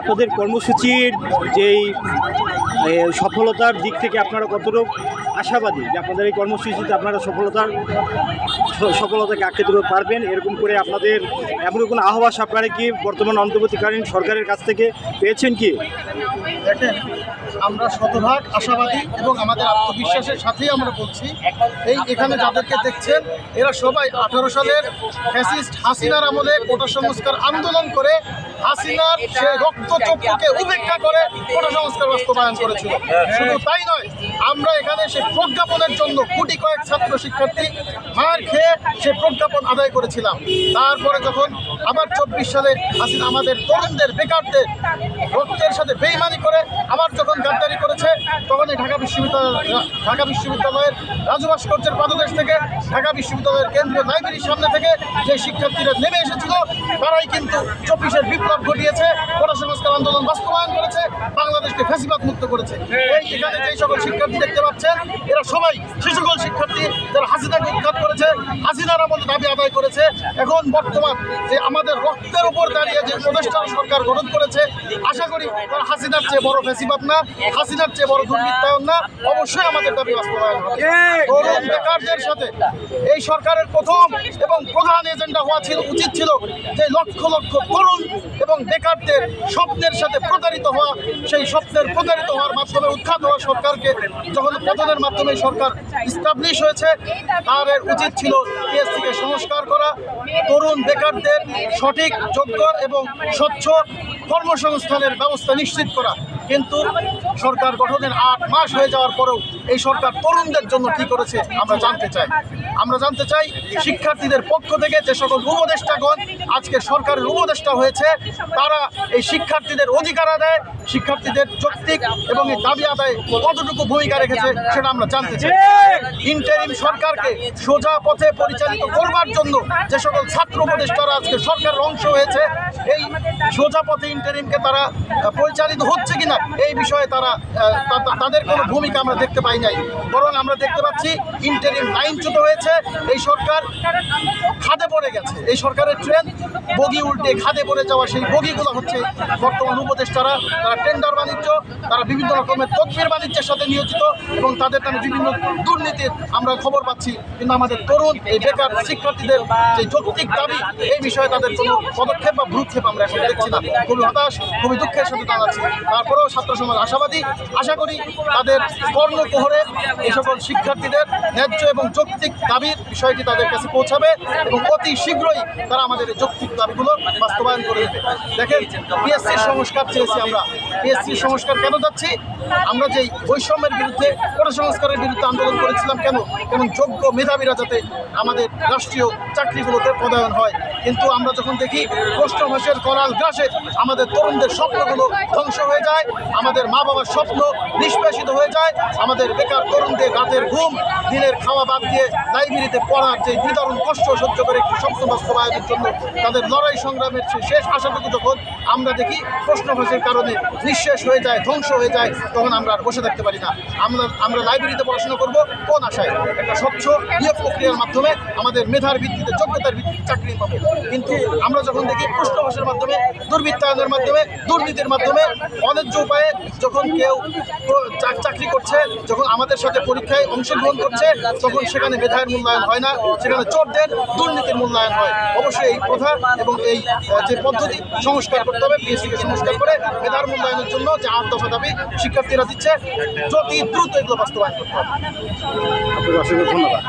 আপনাদের কর্মসূচির যেই সফলতার দিক থেকে আপনারা কতটুকু আশাবাদী যে আপনাদের এই কর্মসূচিতে আপনারা সফলতার, সফলতাকে আঁকড়ে ধরতে পারবেন? এরকম করে আপনাদের এমন কোনো আহ্বাস আপনারা কি বর্তমান অন্তর্বর্তীকালীন সরকারের কাছ থেকে পেয়েছেন কি? দেখেন, আমরা শতভাগ আশাবাদী এবং আমাদের আত্মবিশ্বাসের সাথেই আমরা বলছি। এই এখানে যাদেরকে দেখছেন, এরা সবাই আঠারো সালের ফ্যাসিস্ট হাসিনার আমলে কোটা সংস্কার আন্দোলন করে হাসিনার সে রক্তচক্ষুকে উপেক্ষা করে কোটা সংস্কার বাস্তবায়ন করেছিল। শুধু তাই নয়, আমরা এখানে সে প্রজ্ঞাপনের জন্য কোটি কয়েক ছাত্র শিক্ষার্থী মার খেয়ে সে প্রজ্ঞাপন আদায় করেছিলাম। তারপরে যখন আবার চব্বিশ সালে হাসিনা আমাদের তরুণদের, বেকারদের রক্তের সাথে বেইমানি করে আবার যখন গাদ্দারি করেছে তখন এই ঢাকা বিশ্ববিদ্যালয় ঢাকা বিশ্ববিদ্যালয়ের রাজু ভাস্কর্যের পাদদেশ থেকে ঢাকা বিশ্ববিদ্যালয়ের কেন্দ্রীয় লাইব্রেরির সামনে থেকে যে শিক্ষার্থীরা নেমে এসেছিল, তারাই কিন্তু চব্বিশের বিপ্লব ঘটিয়েছে। গণসংস্কার সংস্কার আন্দোলন বাস্তবায়ন করেছে। বাংলাদেশকে ফেসিবাদ মুক্ত করেছে। এই এখানে যে সকল শিক্ষার্থী দেখতে পাচ্ছেন এরা সবাই সে সকল শিক্ষার্থী যারা হাসিনাকে উৎখাত করেছে হাসিনার আমাদের দাবি আদায় করেছে। এখন বর্তমান যে আমাদের রক্তের উপর দাঁড়িয়ে যে প্রতিষ্ঠান সরকার গঠন করেছে আশা করি তারা হাসিনার চেয়ে বড় ফেসিবাদ না হাসিনার চেয়ে বড় দুর্বৃত্তায়ন না অবশ্যই আমাদের দাবি বাস্তবায়ন হবে। তরুণ বেকারদের সাথে এই সরকারের প্রথম প্রধান এজেন্ডা হওয়া ছিল, উচিত ছিল যে লক্ষ লক্ষ তরুণ এবং বেকারদের স্বপ্নের সাথে প্রতারিত হওয়া, সেই স্বপ্নের প্রতারিত হওয়ার মাধ্যমে উৎখাত হওয়া সরকারকে যখন পতনের মাধ্যমে সরকার ইস্টাবলিশ হয়েছে, তার এর উচিত ছিল পিএসসিকে সংস্কার করা, তরুণ বেকারদের সঠিক যোগ্য এবং স্বচ্ছ কর্মসংস্থানের ব্যবস্থা নিশ্চিত করা। কিন্তু সরকার গঠনের আট মাস হয়ে যাওয়ার পরেও এই সরকার তরুণদের জন্য কি করেছে, আমরা জানতে চাই। আমরা জানতে চাই, শিক্ষার্থীদের পক্ষ থেকে যে সকল উপদেষ্টাগণ আজকে সরকারের উপদেষ্টা হয়েছে, তারা এই শিক্ষার্থীদের অধিকার আদায়, শিক্ষার্থীদের যৌক্তিক এবং এই দাবি আদায় কতটুকু ভূমিকা রেখেছে সেটা আমরা জানতে চাই। ইন্টারিম সরকারকে সোজা পথে পরিচালিত করবার জন্য যে সকল ছাত্র উপদেষ্টারা আজকে সরকারের অংশ হয়েছে, এই সোজা পথে ইন্টারিমকে তারা পরিচালিত হচ্ছে কিনা, এই বিষয়ে তারা তাদের কোনো ভূমিকা আমরা দেখতে পাই নাই। বরং আমরা দেখতে পাচ্ছি, ইন্টারিম লাইনচ্যুত হয়েছে এই সরকার খাদে পড়ে গেছে। এই সরকারের ট্রেন বগি উল্টে খাদে পড়ে যাওয়া, সেই বগিগুলো হচ্ছে বর্তমান উপদেষ্টারা। তারা টেন্ডার বাণিজ্য, তারা বিভিন্ন রকমের তদবির বাণিজ্যের সাথে নিয়োজিত এবং তাদের নামে বিভিন্ন দুর্নীতির আমরা খবর পাচ্ছি। কিন্তু আমাদের তরুণ, এই বেকার শিক্ষার্থীদের যে যৌক্তিক দাবি, এই বিষয়ে তাদের কোনো পদক্ষেপ বা ভ্রুক্ষেপ আমরা এখন দেখছি না। খুবই হতাশ, খুবই দুঃখের সাথে জানাচ্ছি। তারপরেও ছাত্র সমাজ আশাবাদী। আশা করি তাদের কর্ণকোহরে এই সকল শিক্ষার্থীদের ন্যায্য এবং যৌক্তিক দাবির বিষয়টি তাদের কাছে পৌঁছাবে এবং অতি শীঘ্রই তারা আমাদের যৌক্তিক দাবিগুলো বাস্তবায়ন করে দেবে। দেখেন পিএসসির সংস্কার চেয়েছি আমরা। পিএসসির সংস্কার কেন যাচ্ছি? আমরা যেই বৈষম্যের বিরুদ্ধে কোটা সংস্কারের বিরুদ্ধে আন্দোলন করেছিলাম কেন? কেন যোগ্য মেধাবীরা যাতে আমাদের রাষ্ট্রীয় চাকরিগুলোতে পদায়ন হয়। কিন্তু আমরা যখন দেখি প্রশ্নভাষের করাল গ্রাসে আমাদের তরুণদের স্বপ্নগুলো ধ্বংস হয়ে যায়, আমাদের মা বাবার স্বপ্ন নিষ্পেষিত হয়ে যায়, আমাদের বেকার তরুণদের রাতের ঘুম, দিনের খাওয়া বাদ দিয়ে লাইব্রেরিতে পড়ার যে বিতরণ কষ্ট সহ্য করে একটি স্বপ্ন বাস্তবায়নের জন্য তাদের লড়াই সংগ্রামের শেষ আশাটুকু যখন আমরা দেখি প্রশ্নভাষের কারণে নিঃশেষ হয়ে যায়, ধ্বংস হয়ে যায়, তখন আমরা আর বসে থাকতে পারি না। আমরা আমরা লাইব্রেরিতে পড়াশোনা করব কোন আশায়? একটা স্বচ্ছ, নিয়োগ প্রক্রিয়ার মাধ্যমে আমাদের মেধার ভিত্তিতে যোগ্যতার ভিত্তিতে চাকরি পাবো। কিন্তু আমরা যখন দেখি প্রশ্নভাষের মাধ্যমে, দুর্বৃত্তায়নের মাধ্যমে, দুর্নীতির মাধ্যমে অন্যায্য উপায়ে যখন কেউ চাকরি করছে, যখন আমাদের সাথে পরীক্ষায় অংশগ্রহণ করছে, তখন সেখানে মেধার মূল্যায়ন হয় না, সেখানে চোরদের দুর্নীতির মূল্যায়ন হয়। অবশ্যই এই প্রথা এবং এই যে পদ্ধতি সংস্কার করতে হবে পিএসসিকে সংস্কার করে মেধার মূল্যায়নের জন্য যে আট দফা দাবি শিক্ষার্থীরা দিচ্ছে, যদি দ্রুত এগুলো বাস্তবায়ন করতে হবে ধন্যবাদ।